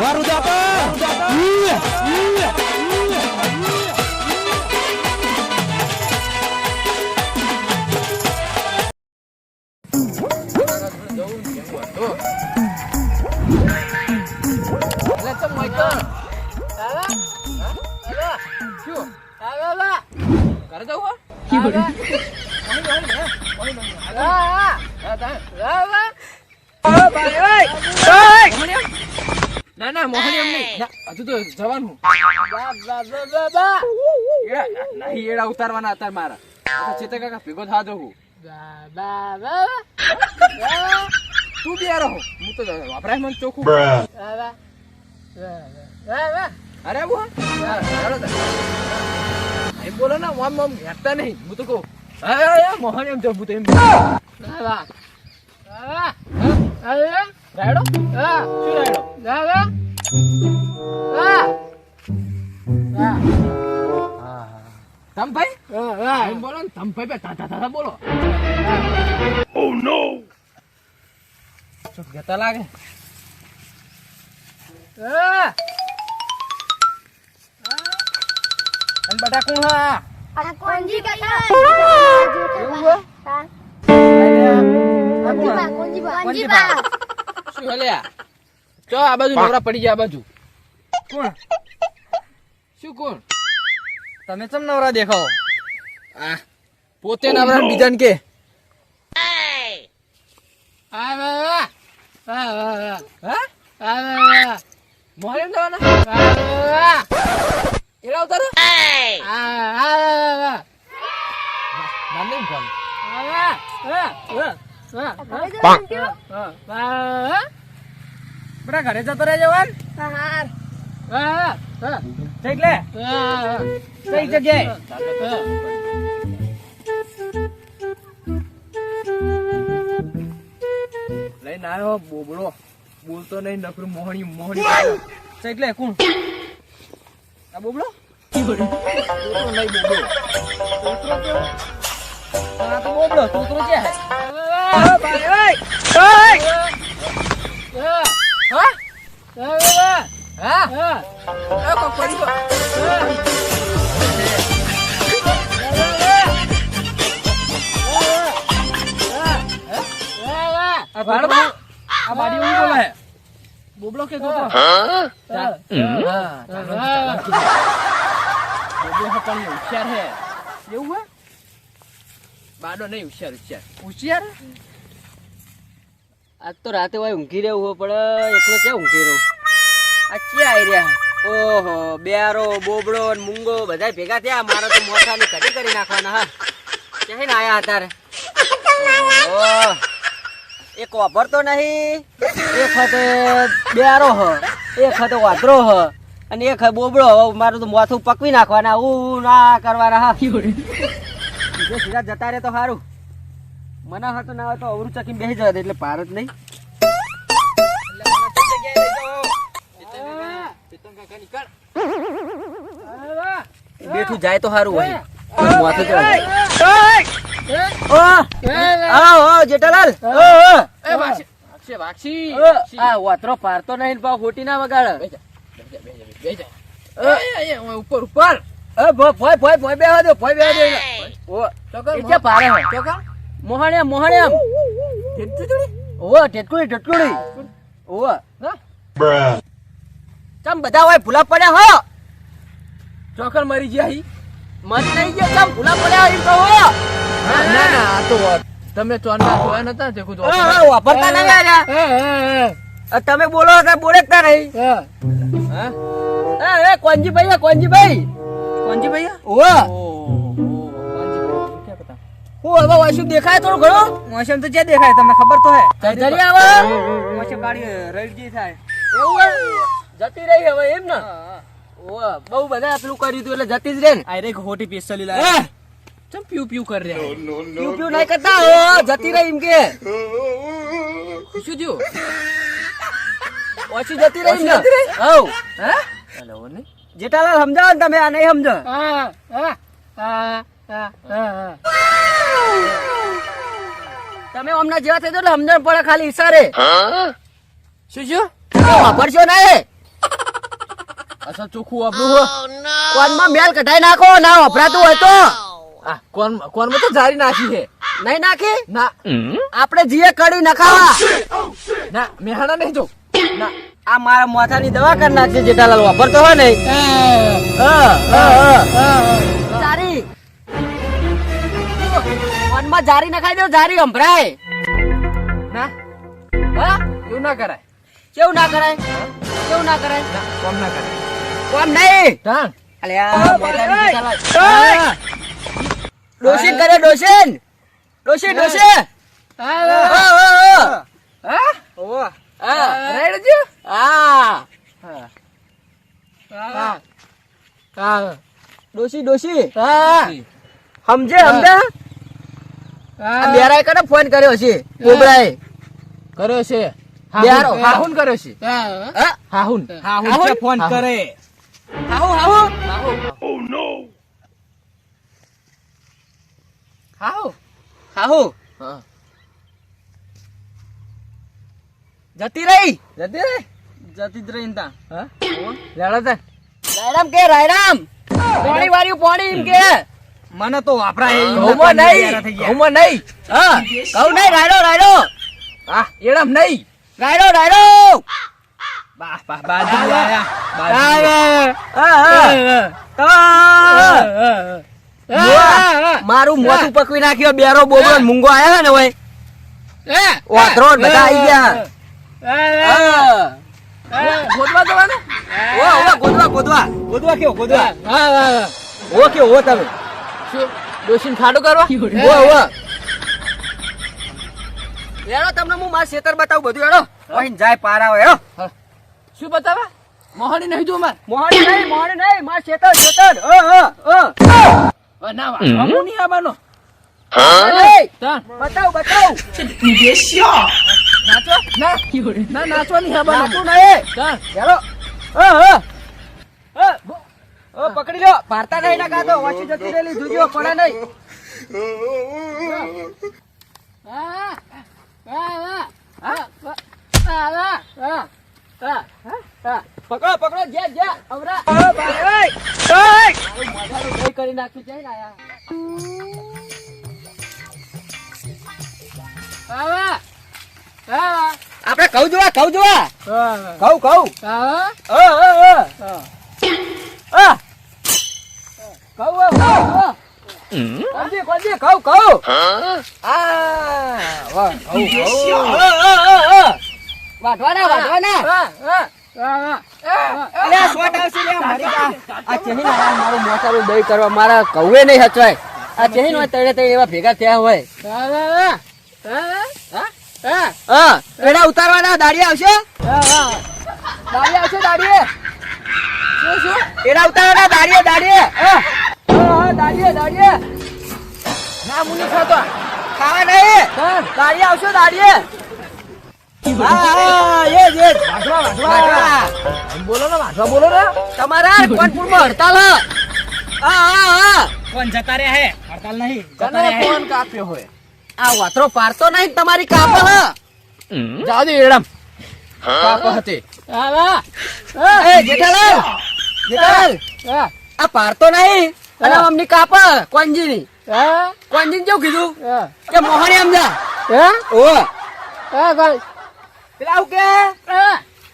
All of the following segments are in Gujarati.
વારું એટલે ચમ મોઈતો? હા? હા? શું? ઘરે જવું હો? અહીં લો, અહીં લો, હે? અહીં લો, અહીં લો. હા, તા. મોહનિયમ? ના ના મોહનિયમ નહીં. ના, હજુ તો જવાનું. નહીં એડા ઉતારવાના હતા મારા. આ તો ચેતન કાકા ભેગો થવા દઉં તું બી રહો હું તો વાપરાય મને ચોખ્ખું. અરે. એમ બોલો ને આમ આમ હેરતા નહીં. હું તો કહું મોહન એમ જવું એમ. રાયડો? શું રાયડો? તમ ભાઈ એમ બોલો ને તમભાઈ બે તાતા તાતા બોલો. ઓ નો શું કહેતા લાગે. અને કોણ હા કોંજી કાકા. એવું હા. આ કોણ? બા કોંજી બા કોંજી બા શું હલ્યા ચો આ બાજુ નવરા પડી ગયા આ બાજુ કોણ શું કોણ તમે ચમ નવરા દેખાઓ આ પોતે નવરા ને બીજાને કે હા મોહરે જવાના એરા ઉતારો નામ નહીં ફોન બરા ઘરે જતો રહેજો વાન? હા એટલે કઈ જગ્યાએ લઈને આવ્યો બોબડો. બોલતો નહીં નકરું મોહણી મોહણી એટલે કોણ? આ બોબડો? નહીં બોબડો. તોતરો કેવો આ તો બોબડો તોતરો છે હે હા હા હા આ કોક પડી ગયો. આ ભાડો બહુ- આ બાડી એવું બોલે હે. બોબડો કે તોતરો? હા, હે હોશિયાર હે. એવું હે? બાડો નહીં હોશિયાર હોશિયાર. હોશિયાર? આજ તો રાતે હોય ઊંઘી રહેવું હોય પણ એકલો ક્યાં ઊંઘી રહું? આ ક્યાં આવી રહ્યા? ઓહો બેરો બોબડો ને મૂંગો બધા ભેગા થયા. મારા તો મોઠાની કઢી કરી નાખવાના હા. ક્યાં ને આયા હતા રે એક વાપરતો નહીં એક હાથે બેરો હ એક હાથે વાદરો હ અને એક બોબડો હવે મારું તો માથું પકવી નાખવાના ઉ ના કરવાના હા. બીજો સીધા જતા રહે તો સારું મને હતો ના હોય તો અવરું ચકીને બેસી જવા દે એટલે જ નહીં. બેઠું જાય તો સારું હોય. જેઠાલાલ. વાતરો પારતો નહીં ખોટી ના વગાડે. ઉપર ઉપર. ભોય ભોય ભોય બેહવા દો ભોય બેહવા દો. ઓ, ચોકર એ ક્યાં પારે હે? મોહણિયામ ઢેંચું ઓ ટેટકુડી ટેટકુડી ઓ. હા? ચમ બધા હોય ભૂલા પડ્યા હો? ચોકર મરી ગયા હી. મત નહીં ગયો? ચમ ભૂલા પડ્યા એમ તો ના ના ના આ તો વાત. તમે ચોરના જોયા નતા તે હા, હા, વાપરતા. તમે બોલો તો બોલે જ તા નહીં હા. એ એ કોંજી દેખાય તમને ખબર તો હે. કઈ ધરી આવે. મોસે ગાડી રડજી થાય. એવું જતી રહી હવે એમ ને? ઓ બહુ બધા પેલું કર્યું હતું એટલે જતી જ રે ને. આયરે ખોટી પિસ્તોલી એ, ચમ પ્યુ પ્યુ કરી રહ્યા પ્યુ પ્યુ નહીં કરતા? જતી રહી એમ કે. શું ઓછી જતી રહી ને? હઉ હે? હેલો ઓને. જેઠાલાલ સમજાવો ને તમે આ નહીં સમજો. તમે હમણાં જેવા થઈ એટલે સમજણ પડે ખાલી ઈશારે. શું શું વાપરશો ના એ? અસલ ચોખ્ખું વાપરું. કોનમાં મેલ કઢાઈ નાખો? ના વપરાતું હોય તો. કોન કોણમાં તો જારી નાખી છે? નહીં નાખી? ના. આપણે જીએ કડી નખાવા. ના મેહાણા નહીં જો ના. આ મારા માથાની દવા કરી નાખશે જેઠાલાલ વાપરતો હોય ને. જારી. કોનમાં જારી નખાઈ દો જારી સંભળાય. ના? હા? એવું ના કરાય. કેવું ના કરાય? કેવું ના કરાય? કોમ ના કરાય. કોમ નહીં. ડોશીન કરે ડોશીન. ડોશી ડોશી હા, હા, હા. હા. ઓવો. હા. રાઈડ હા. હા. હા. હા. ડોશી ડોશી. હા. સમજે સમજે આ બેરાય કને ફોન કર્યો છે કોબરાએ કર્યો છે. હાહુન હાહુન કર્યો છે. હા. હાહુન. હાહુન હાહુન? ફોન કરે. હાહુ હાહુ હાહુ હાહુ હા. જતી રહી. જતી રહી? જતી જ રહી તા. લેડો તે રાયરામ કે રાયરામ પોણી વાળ્યું પોણી એમ કે. મને તો વાપરાય ઘઉંમાં નહીં ઘઉંમાં નહીં. હા કહું નહીં રાયડો રાયડો. હા? એડમ નહીં. રાયડો રાયડો. બાહ બાહ બાજુ આયા. મારું મોટું પકવી નાખ્યો બેરો બોબડો મૂંગો આયા ને ભાઈ વાતરો ને બધા આવી ગયા. હા. ગોતવા જવાનું ઓ ઓ ગોદવા ગોદવા ગોદવા કેવો ગોદવા ઓ કેવો ઓ તમે શું ડોશીને ખાડો કરવા ઓ ઓ એનો તમને હું. માર ખેતર બતાવું બધું એનો ઓય જાય પારા હોય શું બતાવા. મોહણી નહીં જો માર મોહણી નહીં મોહણી નહીં માર ખેતર ખેતર ઓ ઓ ઓ ના હું નહીં આવવાનો બતાવ બતાવ નાચો ના. નહીં નાચું નહીં. ચાલો. ઓ ઓ ઓ ઓ પકડી લો ભારતા નહીં ના કાતો વાંચી જતી રહેલી. જોજો પડે નહીં. પકડો પકડો. જે જે અવરા. કઈ કરી નાખ્યું છે ને આયા. આપણે કહું જોવા કહું જોવા કહું કહું. દહીં કરવા મારા કૌએ નહીં હચવાય. આ ચહેન હોય તળે તળે એવા ભેગા થયા હોય. હા. એડા ઉતારવાના દાડી આવશે? દાડી આવશે દાડી શું શું? એડા ઉતારવાના દાડીએ દાડીએ હા. હા દાડીએ દાડીએ ના નહીં ખાતો. ખાવા નહીં? દાડી આવશે દાડીએ બોલો ને બોલો ને. તમારા હડતાલ હ. હા હા કોણ જતા રહ્યા હે? હડતાલ નહીં. જતા કાપ્યો હોય? આ વાતરો પારતો નહીં તમારી કાપલ હ જાઓ દે એડમ કાપો હતી. એ જેઠાલાલ. જેઠાલાલ. આ પારતો નહીં. અને હા. અમની કાપ કોંજીની. કોંજીને કેવું કીધું? કે મોહણી સમજા ઓ. પેલા આવું કે?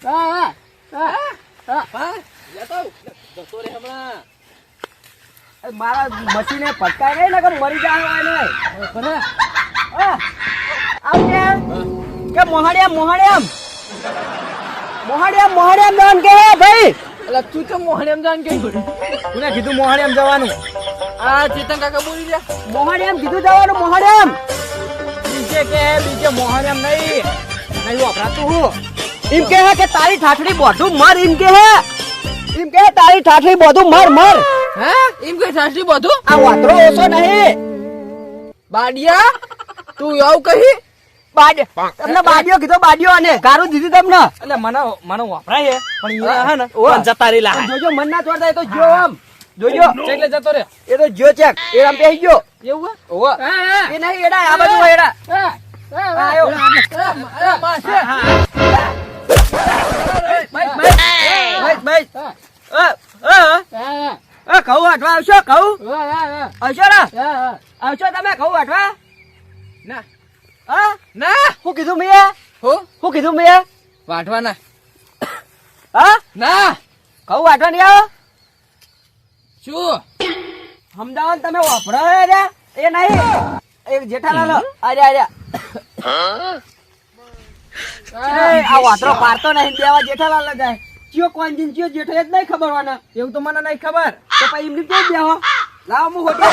અરે મારા મશીને ફટકાય નહીં ને મરી જાય હોય ને આવજે કે? કે મોહણિયામ મોહણિયામ મોહણિયામ મોહણિયામ જવાનું કે હે ભાઈ? એટલે તું તો મોહણી જવાનું કે? તું કીધું મોહણિયામ જવાનું? આ ચેતન કાકા બોલી જા મોહણિયામ કીધું જવાનું મોહણિયામ બીજે કે બીજે મોહણી એમ નહીં નહીં વપરાતું હું. એમ કે હે કે તારી ઠાઠડી બધું મર એમ કે હે? એમ કે તારી ઠાઠડી બધું મર મર. હે? એમ કઈ સાસરી બધું? આ વાતરો ઓછો નહીં. બાડિયા તું આવું કહી? બાડ તમને બાડિયો કીધો બાડિયો અને ગારું દીધી તમને. એટલે મને મને વપરાય હે પણ ઈ હે ને જતા રેલા જોજો મન ના છોડતા તો જો આમ. જોજો. એટલે જતો રે એ તો જો ચેક એ આમ પેહી ગયો. એવું હે? ઓવા એ નહીં એડા આ બાજુ એડા. આયો. અરે પાસે બેસ, બેસ. બેસ, અ, ઘઉં વાટવા આવશો? ઘઉં? આવશો ને? આવશો તમે ઘઉં વાટવા? ના. હા? ના. શું કીધું મેં હો? શું કીધું મેં વાટવાના. હા? ના. ઘઉં વાટવા નહીં આવો? શું? અમદાવાદ તમે વાપરો એ નહીં. એ જેઠાલાલ અરે એ, આ વાતરો પારતો નહીં દેવા જેઠાલાલ જાય. ચિયો કોણ જીન ચિયો જેઠો એ જ નહીં ખબર વાના એવું તો મને નહીં ખબર. તો પછી એમની કેમ બેહો? લાવ હું હોટેલ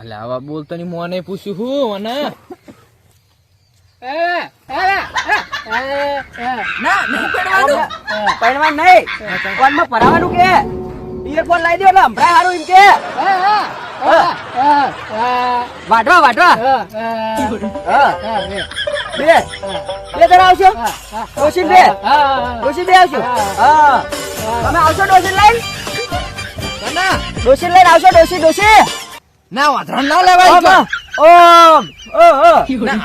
અલે આવા બોલતો ની મોને પૂછ્યું હું મને. ના નહીં કોનમાં ભરાવાનું કે? ઇયરફોન લાવી દો એટલે હમણાં સારું એમ કે. વાટવા વાટવા બે. બે જણા આવશો? ડોશી બે. ડોશી બે આવશો? હા. તમે આવશો ડોશી લઈને? ડોશી લઈને આવશો? ડોશી ડોશી. ના વાંધો ના લેવાય. ઓમ ઓ ઓ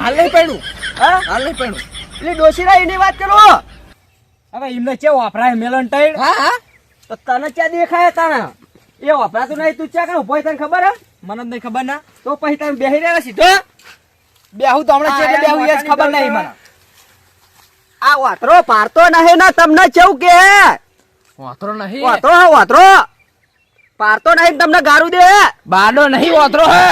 હાલ નહીં પડ્યું. હા? હાલ નહીં પડ્યું. એટલે ડોસી ના એની વાત કરો. હવે એમને ચે વાપરાય મેલન ટાઈડ? હા હા. તો તને ચા દેખાય તને એ વપરાતું નહીં તું ચા કે ઊભો તને ખબર હે? મને જ નહીં ખબર ના. તો પછી તમે બેહી રહ્યા સીધો બેહું તો હમણાં છે બેહું એ ખબર નહીં મને. આ વાતરો પારતો નહીં ને તમને કેવું કે વાતરો નહીં. વાતરો હા વાતરો. પારતો નહીં તમને ગારું દે બાડો નહીં વાતરો હે.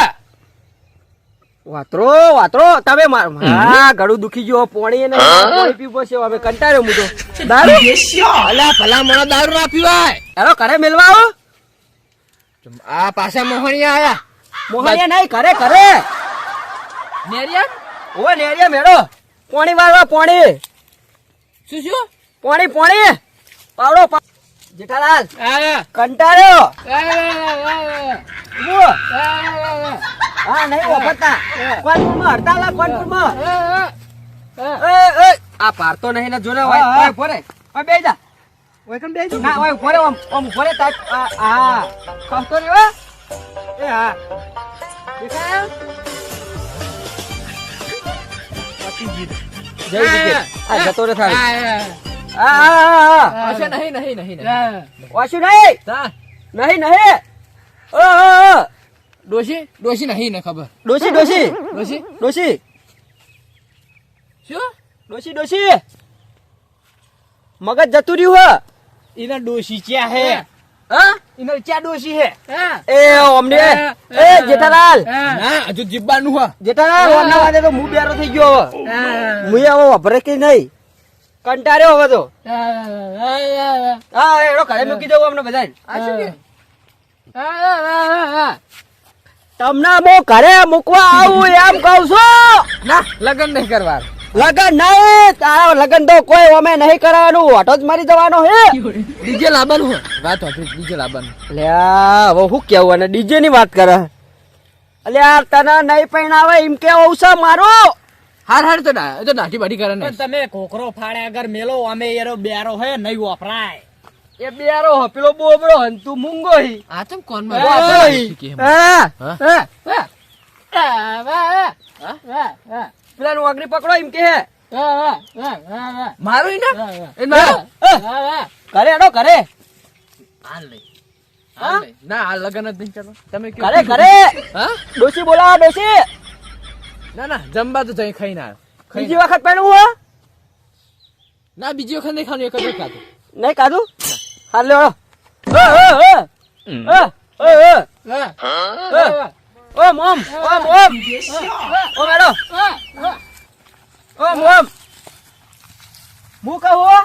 વાતરો વાતરો તમે માર- હા ગળું દુખી ગયો પોણી ને પોણી પીવો છે હવે કંટાળ્યો હું તો. દારૂ? અલા ભલા મને દારૂ ના પીવાય. અરે કરે મેલવા આવો. આ પાછા મોહણિયા આયા. મોહનિયા નહીં ઘરે ઘરે. નેરિયા? ઓ નેરિયા મેળો. પોણી વાળવા પોણી. શું શું? પોણી પોણી. પાવડો જેઠાલાલ કંટાળ્યો. હા નહીં વફતા કોનપુરમાં હડતાલ આ કોનપુરમાં એ એ આ પારતો નહીં ને જોને ઓય બે ઊભો રે ઓય બેહી જા ઓય કેમ બેહી જા ના ઓય ઊભો રે ઓમ ઓમ ઊભો રે તાક આ કહતો રે એ હા. દેખાય જય વિજય આ જતો રે થાળી આ આ આ પાછા નહીં નહીં નહીં નહીં. નહીં. નહીં નહીં. ઓ ઓ ઓ ડોશી ડોશી નહીં ને ખબર. ડોસી ડોસી ડોશી? ડોસી શું? ડોસી ડોસી મગજ જતું રહ્યું હે. એના ડોશી ચ્યા હે? હા? એના ક્યાં ડોશી હે? એ ઓમને એ જેઠાલાલ? ના હજુ જીબ્બાનું હે. જેઠાલાલ ઓમના વાદે તો હું બેરો થઈ ગયો હવે. મુએ હવે કે નહીં? કંટાળ્યો હવે તો. હા? એડો ઘરે મૂકી દઉં અમને બધા તમને હું ઘરે મૂકવા આવું એમ કઉ છું. ના લગન નહીં કરવા લગન નહીં તારા લગન તો કોઈ અમે નહીં કરવાનું ઓટો જ મારી જવાનો હે. ડીજે લાવવાનું હે વાત હતી ડીજે લાવવાનું. અલ્યા હવે હું કેવું અને ડીજે ની વાત કરે? અલ્યા તને નહીં પહેણાવે એમ કેવું છે મારો? હાર હાર તો ના તો નાટી બાટી કરે ને. તમે કોકરો ફાડે અગર મેલો અમે એરો બેરો હે નહીં વપરાય. એ બેરો હો પેલો બોબડો હન તું મૂંગો હી. આ તો કોણ હા, હા હા. પેલા નું આગળ પકડો એમ કે મારું ના? ઘરે હેડો ઘરે. હાલ નહીં ના આ લગન જ નહીં ચાલો તમે? ઘરે ઘરે. હા? ડોસી બોલાવો ડોસી ના ના જમવા તો જઈ ખાઈ ના બીજી વખત પેલું હો ના બીજી વખત નહીં ખાવાનું એક જ ખાધું. નહીં કાધું હાલ લે ઓ, ઓ, ઓ. ઓ, ઓ, ઓ. ઓ. ઓમ ઓમ ઓમ ઓમ. ઓમ હેડો ઓમ ઓમ. હું કહું હો,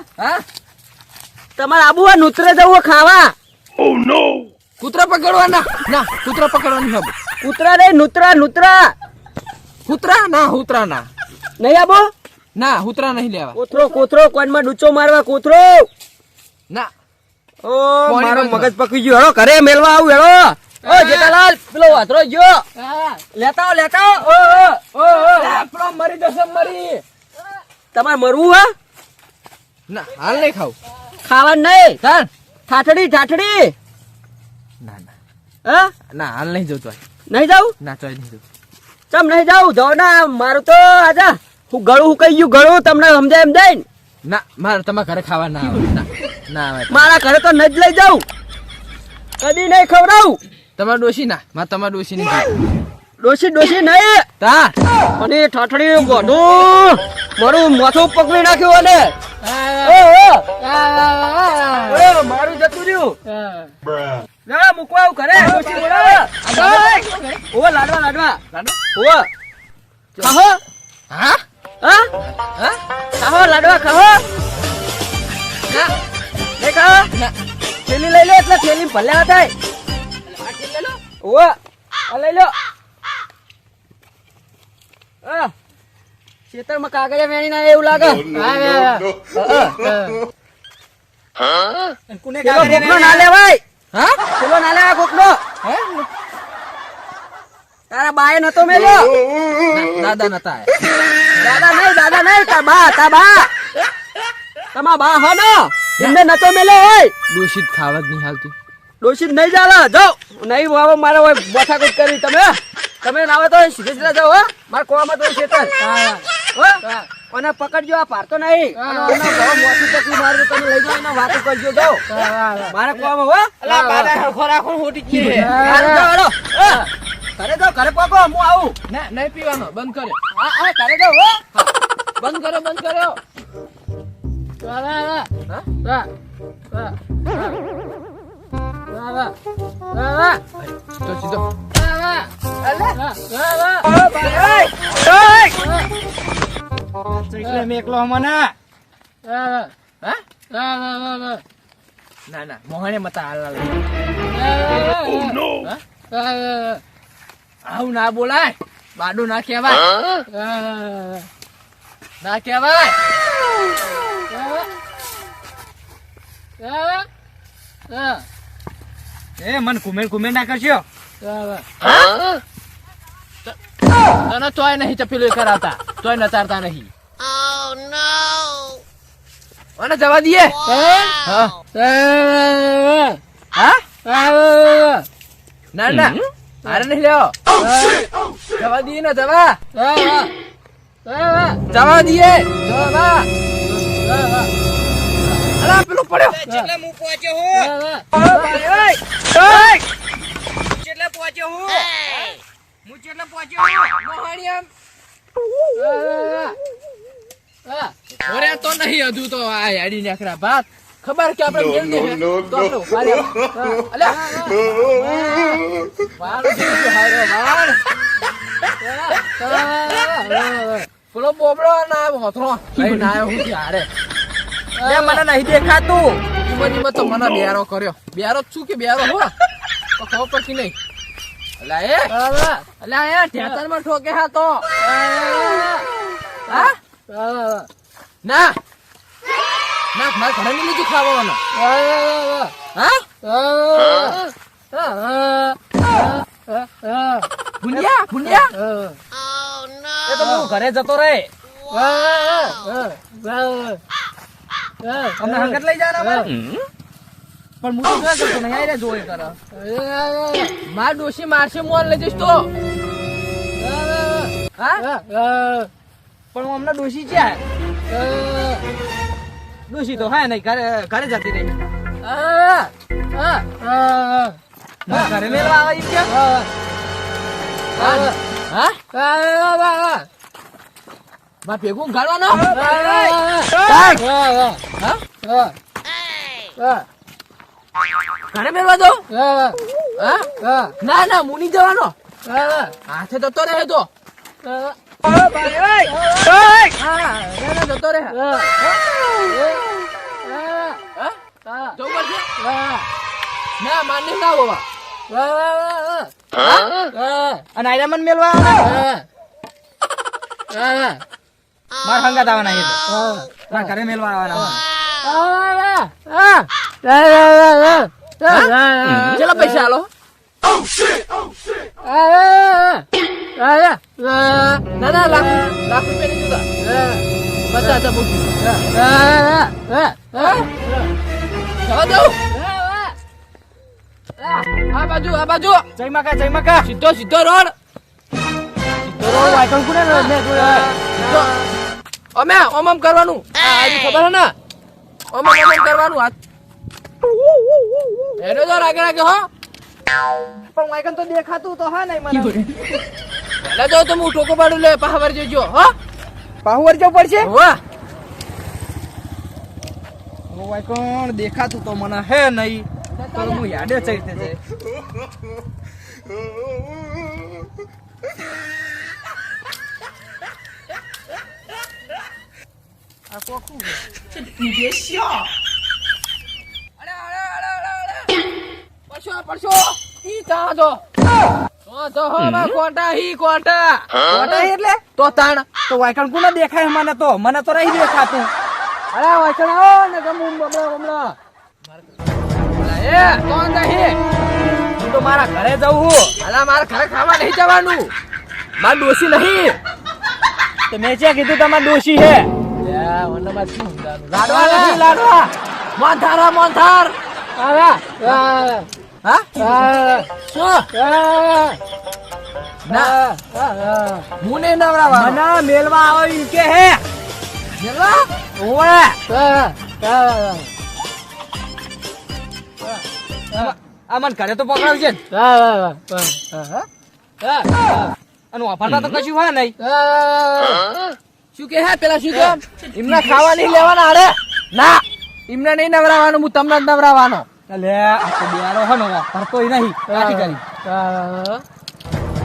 તમારે આબુ હોય નૂતરે જવું ખાવા. કૂતરા પકડવા ના ના કૂતરા પકડવાની હબ. કૂતરા નહીં નૂતરા નૂતરા. કૂતરા? ના હુતરા ના. નહીં આબો? ના હુતરા નહીં લેવા. કોથરો કોથરો કોનમાં ડૂચો મારવા કોથરો ના. ઓ મારો? મગજ પકવી ગયો. હેડો ઘરે મેલવા આવું હેડો ઓ જેઠાલાલ પેલો વાતરો ગયો. લેતા લેતા. ઓ ઓ ઓ ઓ આપણો મરી જશે મરી. તમારે મરવું હા? ના હાલ નહીં ખાવું. ખાવાનું નહીં. ચાલ ઠાઠડી ઠાઠડી. ના ના. હા? ના હાલ નહીં જતો નહીં જાઉં? ના ચોય નહીં ચમ નહીં જાઉં? જાઓ ના મારું તો આજા હું ગળું હું કહી ગયું ગળું તમને સમજાય એમ જાય ને મારે તમારા ઘરે ખાવા ના આવે. ના ના આવે મારા ઘરે તો ન જ લઈ જાઉં. કદી નહીં ખવડાવું. તમારે ડોશી ના? માં તમારે ડોશી નહીં ડોસી ડોશી નહીં. તા અને ઠાઠડી ગોઢો મારું માથું પકડી નાખ્યું અને. ઓ, ઓ. ઓ, મારું જતું રહ્યું. ના મૂકવા આવું ઘરે. ડોસી બોલાવે. ઓ લાડવા લાડવા. ઓ ખાહો. હા? હા? હા? ખાહો લાડવા ખાહો. ના નહીં ખાહો. થેલી લઈ લે એટલે થેલી ભલે થાય. ઓ આ લઈ લો આ ખેતરમાં કાગળિયા વેણી ના એવું લાગે કોને કાગળિયા ના લેવાય હા પેલો ના ગોખલો હે? તારા બાએ નતો મેલ્યો દાદા નતા આયા. દાદા નહીં દાદા નહીં તાર બા તાર બા તમારા બા હનો એમને નતો મેલ્યો હોય દૂષિત ખાવા જ નહીં હાલતી ડોશી નહીં ચાલે જાઓ. નહીં વાવો મારે હોય બોથાકૂટ કરી. તમે તમે ના આવે તો સીધે સીધા જાઓ હો. મારે કોવામાં તો છે હો અને પકડજો આ પારતો નહીં. મોટી તકલીફ મારે તમે લઈ જાઓ એને વાતો કરજો જાઓ. મારે કોવામાં હો. હરખો રાખો હાલો. હા. ઘરે જાઓ ઘરે પકો હું આવું. ના નહીં પીવાનો બંધ કર્યો હા હા ઘરે જાઓ હો. બંધ કર્યો બંધ કર્યો તો સીધો એટલે મેકલો મને હા ના ના મોહણે મતા હાલ આવું ના બોલાય બાડુ ના કહેવાય ના કહેવાય એ મન કુમેર કુમેર ના કરશો? તને તોય નહીં ચપીલું કરાતા તોય નચારતા નહીં. મને જવા દઈએ? ના ના. હારે નહીં લેવો જવા દઈએ ને જવા. જવા. દઈએ. જવા. અલા પેલો પડ્યો એટલે હું પહોંચ્યો હું એટલે પહોંચ્યો હું હું એટલે પહોંચ્યો હું ઓરે તો નહીં હજુ તો આ હેડી નાખરા ભાત ખબર કે આપણે મેલ દે તો આપણે રહ્યા. અલ્યા વાળ હારો, વાળ. પેલો બોબડો ના આવ્યો હોથરો. ના હું હારે. એ મને નહીં દેખાતું. ઈમાં ને ઈમાં તો મને બેરો કર્યો. બેરો જ છું કે બેરો હો? તો ખબર પડતી નહીં. અલા એ અલા. એ ઢેતરમાં ઠોકે હા તો. હા? ના. ના મારે ઘરે નહીં લીધું ખાવાનું. હા? ભૂંડિયા ભૂંડિયા. એ તો હું ઘરે જતો રહે. તમને હંગત લઈ જવાના અમારે? પણ હું તો કરતો નહીં આયરે જોઈ કરે. માર ડોશી મારશે મોન લઈ જઈશ તો. હા? પણ હું હમણાં ડોશી છે. ડોશી તો હા નહીં ઘરે ઘરે જતી રહી. ના, ઘરે મેળવા આવે હા. હા. હા. માર ભેગું ગાળવાનો ઘરે મેળવા દો ના ના મુની જવાનો હાથે જતો રહે તો જતો રહે ના માન્ય ના અને આયરામન મેળવા? મારે હંગાત આવવાના એ તો. મારા ઘરે મેલવા આવવાના ચલો પૈસા હાલો ના ના લાખ લાખ રૂપિયા નહીં જોતા પચાસ હજાર બુક આ બાજુ આ બાજુ. જય માકા જય માકા સીધો સીધો રોડ. કુને ને સીધો. અમે ઓમ ઓમ કરવાનું. આ આડી ખબર હે ને? ઓમ ઓમ કરવાનું હાથ એનો જો રાગે રાગે હો. પણ વાયકન તો દેખાતું તો હા નહીં મને. એટલે જો તો હું ટોકો પાડું લે પાહવર જોજો હો. પાહવર જો પડશે? વાહ વાયકણ દેખાતું તો મને હે નહીં. તો હું યાદે ચઈતે છે આ કોકું છે? અરે અરે અરે અરે અરે પડશો પડશો ઈ તા જો તો તો કોટા હી કોટા કોટા એટલે？તો તાણ તો વાયકણ કોને દેખાય? મને તો મને તો નહીં દેખાતું. અરે વાચણ આવો ને ગમું બમણા બમણા એ તો હું તો મારા ઘરે જવું છું અલા મારે ઘરે ખાવા નહીં જવાનું. માર ડોસી નહીં. તો મેં જ્યાં કીધું તમારે ડોશી હે લાડવા નથી લાડવા મોંથારા મોંથાર હા શું ના હું નહીં નવરાવા મને મેલવા આવે ઈ કે હે મેલવા ઓવે આ મન ઘરે તો પકડાવજે ને અને વાપરતા તો કશું હોય નહીં શું કે હે પેલા શું કે એમને ખાવા નહીં લેવાના અરે ના એમને નહીં નવરાવાનું હું તમને જ નવરાવાનો. લે આ તો બિયારો હે ને ય નહીં કાઠી કરી?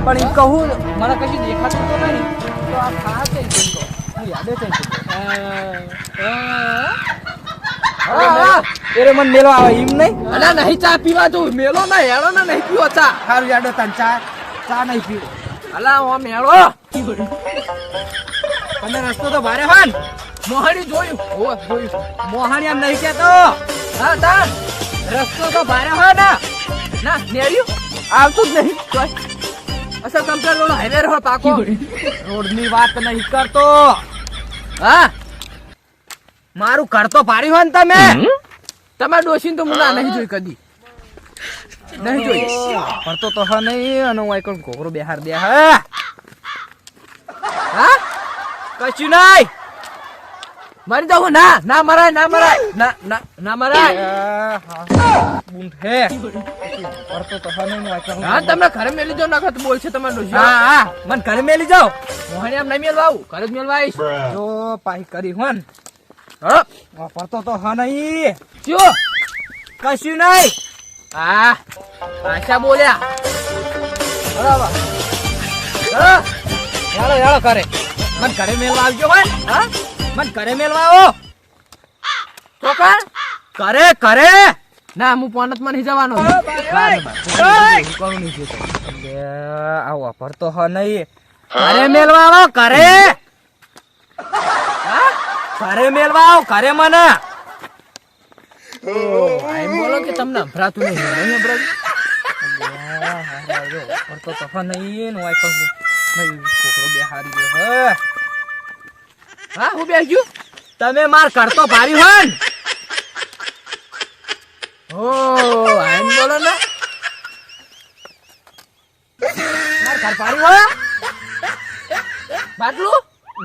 પણ એ કહું મને કશું દેખાતું તો નહીં. તો આ ખા છે ઈ તો. હું યાદે છે એરે મને મેલો આવે એમ નહીં? અલા નહીં ચા પીવા તું. મેલો ના હેળો ના નહીં પીવો ચા. સારું યાડો તને ચા ચા નહીં પીવું. અલા ઓ મેળો. તમે રસ્તો તો ભારે હોય ને. મોહાણી જોયું. ઓ જોયું. મોહાણી એમ નહીં કેતો હા તાર રસ્તો તો ભારે હોય ને. ના નેડ્યું આવતું જ નહીં. અસલ કમ્પ્લેટ રોડ હાઈવે રોડ પાકો. રોડની વાત નહીં કરતો. હા. મારું ઘર તો ભારી હોય ને તમે. તમારે ડોસીને તો મુના નહીં જોઈ કદી. નહીં જોઈ. પડતો તો હા નહીં અને હું એક ઘોઘરો બેહાર દે હા હા? કશું નહીં. મારી દઉં ના ના મરાય ના મરાય. ના ના ના મરાય. બૂંદ હે પડતો તો હા નહીં હું તમે ઘરે મેલી જાવ નખત બોલશે છે તમારે ડોસી હા હા. મને ઘરે મેલી જાવ મોહણી આમ નહીં મેલવા આવું ઘરે જ મેલવા આવીશ જો પાહી કરી હોન. હા. પડતો તો હા નહીં. શું? કશું નહીં. હા. આશા બોલ્યા. બરાબર. હા. યાળો યાળો કરે મને ઘરે મેલવા આવજો હોય? હા? મને ઘરે મેલવા આવો. ચોકર? કરે કરે ના હું પોનતમાં નહીં જવાનો. આ વાપરતો હ નહીં ઘરે મેલવા આવો ઘરે. ઘરે મેલવા આવો ઘરે મને. એમ બોલો કે તમને નહીં નહીં સંભળાતું તો હ નહીં નું આખો નહીં છોકરો બે હારી ગયો હે. હા, હું બેસી ગયું? તમે માર કરતો ભારી હોય ઓ આમ બોલો ને. માર કર ભારી હોય? માટલું?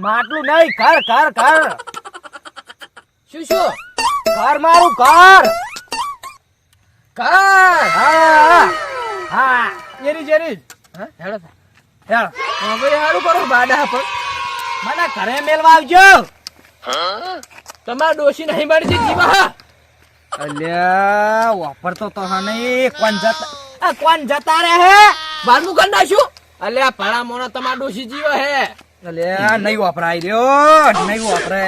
માટલું નહીં કર કર કર શું શું? કર મારું કર કર હા હા. એરી જેરી હા હેડો યાર હવે હારું કરો, બાડા પર. મને ઘરે મેલવા આવજો. તમારા ડોશી નહીં છે જીવા. અલ્યા વાપરતો તો હા નહીં. કોણ જતા આ કોણ જતા રે હે? બારનું કરી નાખ્યું? અલ્યા ભણા મોણા તમારા ડોશી જીવે હે. અલ્યા નહીં વાપરાય રહ્યો નહીં વાપરે.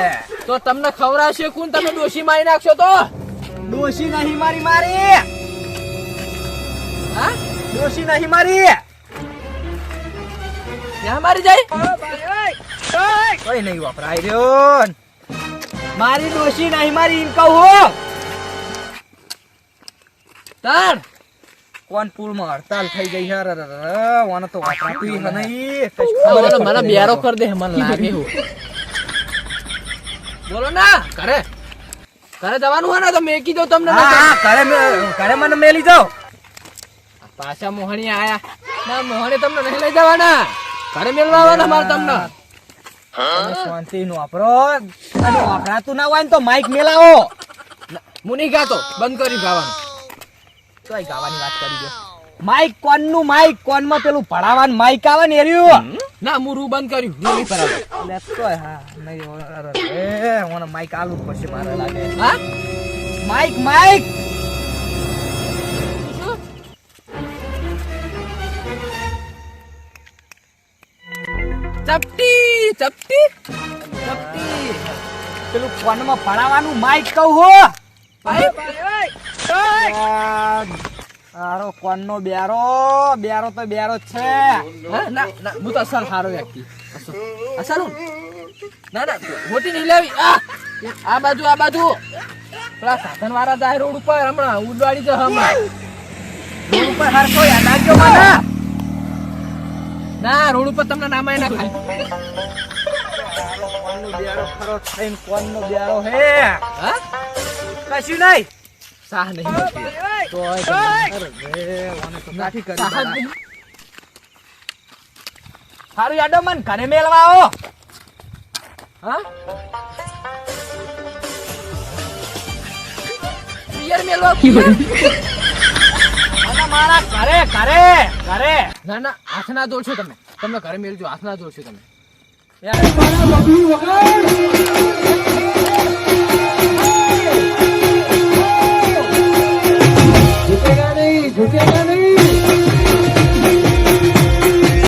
તો તમને ખવરાશે કોણ? તમે ડોશી મારી નાખશો તો? ડોશી નહીં મારી મારી. હા? ડોશી નહીં મારી. ક્યાં મારી જાય? કોઈ નહીં વપરાય રહ્યો મારી ડોશી નહીં મારી એમ કહું તાર. કોણ પુલમાં હડતાલ થઈ ગઈ અરે, વાને તો વાપરાતું નહીં. મને બેરો કરી દે મને લાગે બોલો ના ઘરે. ઘરે જવાનું હોય ને તો મેકી દો તમને હા હા ઘરે ઘરે મને મેલી જાઓ. પાછા મોહણી આયા. ના મોહણી તમને નહીં લઈ જવાના. ઘરે મેળવા આવવાના મારે તમને. વાપરો. વાપરાતું ના હોય ને તો માઇક મેલાવો. હું નહીં ગાતો બંધ કરી ગાવાનું. ગાવાની વાત કરી દો. માઈક કોનનું માઈક કોનમાં પેલું ભણાવવાનું માઇક આવે ને એર્યું? ના હું રૂ બંધ કર્યું. હું નહીં હા. મને આલું જ પડશે મારે લાગે. હા? માઈક માઈક ચપટી ચપટી. ચપટી. પેલું કોનમાં ભણાવવાનું માઈક કહું હો. તારો કોનનો બેરો? બેરો તો બેરો જ છે. ના ના હું તો અસલ સારો વ્યક્તિ. અસલ. ના ના મોટી નહીં લેવી. આ આ બાજુ આ બાજુ. પેલા સાધન વાળા જાય રોડ ઉપર. હમણાં ઉડવાડી તો હમણાં. રોડ ઉપર હરખો યાદ રાખજો મને? ના રોડ ઉપર તમને નામાય ના ખાય કોનનો બેરો ખરો થઈને હે? હા? કશું નહીં. સાહ નહીં. સારું યાદો મન ઘરે મેળવા આવો હા? પિયર? અને મારા ઘરે ઘરે ઘરે. હાથ ના દોડશો તમે. તમે ઘરે મેળજો હાથ દોડશો તમે. નહીં